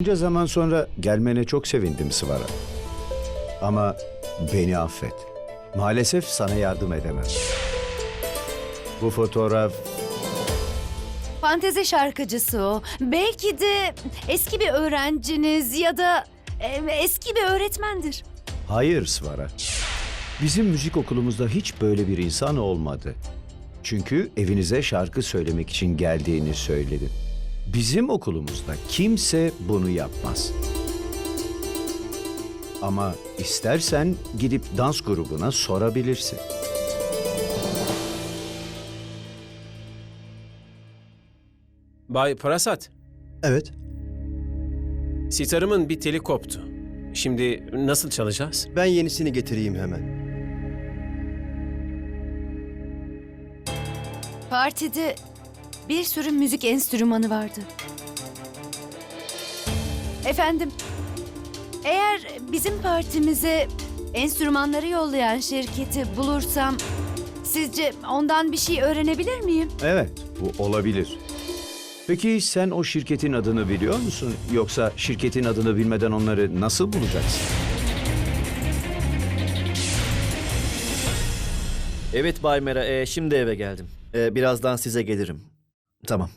Bunca zaman sonra gelmene çok sevindim Sıvara. Ama beni affet. Maalesef sana yardım edemem. Bu fotoğraf Fantezi şarkıcısı o. Belki de eski bir öğrenciniz ya da e, eski bir öğretmendir. hayır Sıvara. Bizim müzik okulumuzda hiç böyle bir insan olmadı. Çünkü evinize şarkı söylemek için geldiğini söyledin. Bizim okulumuzda kimse bunu yapmaz. Ama istersen gidip dans grubuna sorabilirsin. Bay Prasat, Evet. sitarımın bir teli koptu. Şimdi nasıl çalacağız? Ben yenisini getireyim hemen. Partide bir sürü müzik enstrümanı vardı. Efendim, eğer bizim partimize enstrümanları yollayan şirketi bulursam sizce ondan bir şey öğrenebilir miyim? Evet, bu olabilir. Peki sen o şirketin adını biliyor musun? Yoksa şirketin adını bilmeden onları nasıl bulacaksın? Evet Bay Mera, e, şimdi eve geldim. E, birazdan size gelirim. Tamam.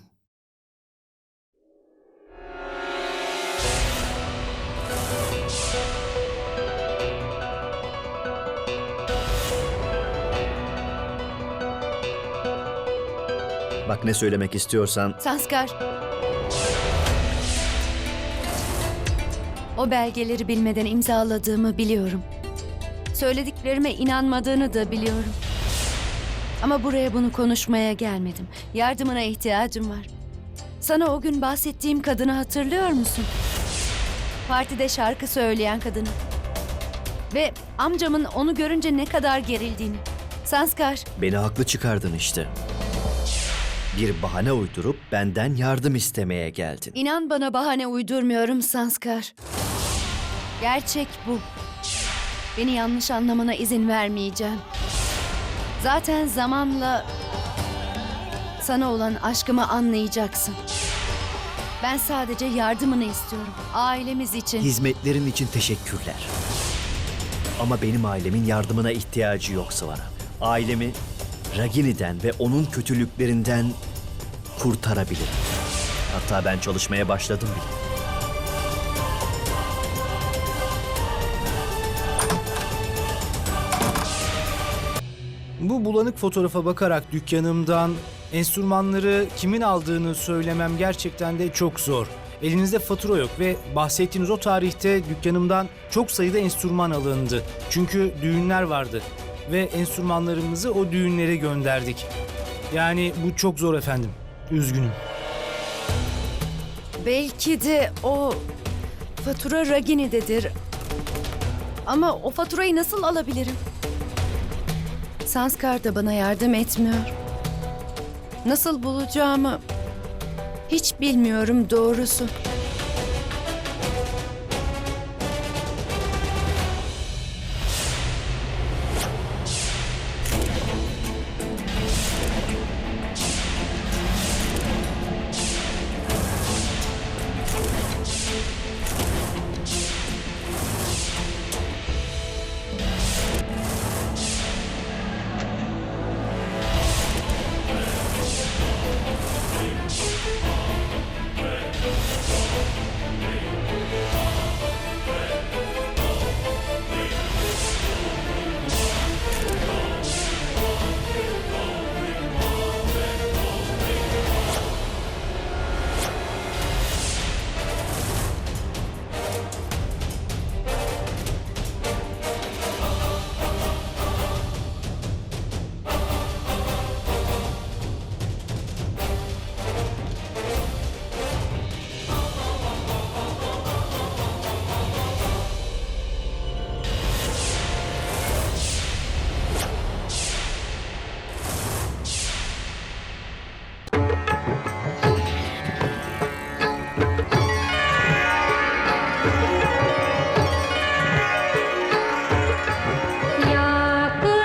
Bak ne söylemek istiyorsan Sanskar. O belgeleri bilmeden imzaladığımı biliyorum. Söylediklerime inanmadığını da biliyorum. Ama buraya bunu konuşmaya gelmedim. Yardımına ihtiyacım var. Sana o gün bahsettiğim kadını hatırlıyor musun? Partide şarkı söyleyen kadını. Ve amcamın onu görünce ne kadar gerildiğini. Sanskar, beni haklı çıkardın işte. Bir bahane uydurup benden yardım istemeye geldin. İnan bana bahane uydurmuyorum Sanskar. Gerçek bu. Beni yanlış anlamana izin vermeyeceğim. Zaten zamanla sana olan aşkımı anlayacaksın. Ben sadece yardımını istiyorum. Ailemiz için. Hizmetlerin için teşekkürler. Ama benim ailemin yardımına ihtiyacı yok Sıvara. Ailemi Ragini'den ve onun kötülüklerinden kurtarabilirim. Hatta ben çalışmaya başladım bile. Bu bulanık fotoğrafa bakarak dükkanımdan enstrümanları kimin aldığını söylemem gerçekten de çok zor. Elinizde fatura yok ve bahsettiğiniz o tarihte dükkanımdan çok sayıda enstrüman alındı. Çünkü düğünler vardı ve enstrümanlarımızı o düğünlere gönderdik. Yani bu çok zor efendim. Üzgünüm. Belki de o fatura Ragini'dedir. Ama o faturayı nasıl alabilirim? Sanskar da bana yardım etmiyor. Nasıl bulacağımı hiç bilmiyorum doğrusu.